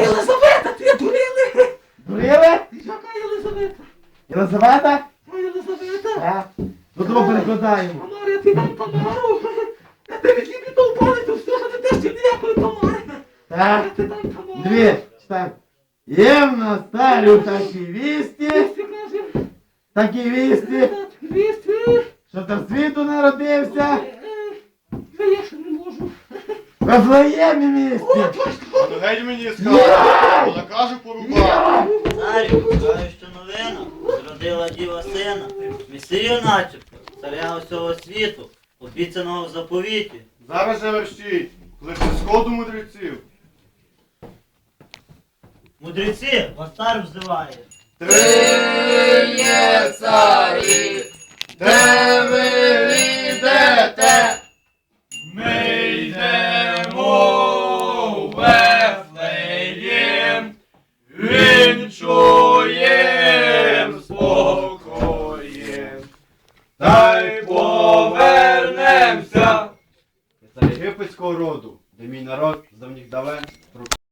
Єлизавета, ти дурили! Дурили? Яка Єлизавета? Єлизавета? А Єлизавета? Так. Ну того перекладаємо. А Марія, ти нам Тамару! Я тебе толпали, то все, що ти теж ще ніякої Тамари! Так. Ти там Тамару! Дві. Так. Є в нас старю такі вісті, Ти каже, такі вісті, Вісти! що до світу народився. Я я ще не можу. Вифлеємі місті. О, Ну геть мені сказав, накажу порубати. Царю, знаю, що новина. Зродила діва сина, місію начебто, царя усього світу, обіцяного в заповіті. Зараз же верщіть, лише сходу мудреців. Мудреці, вас цар взиває. Ти вінчуєм спокоєм, та й повернемся. З єгипетського роду, де мій народ з давніх давен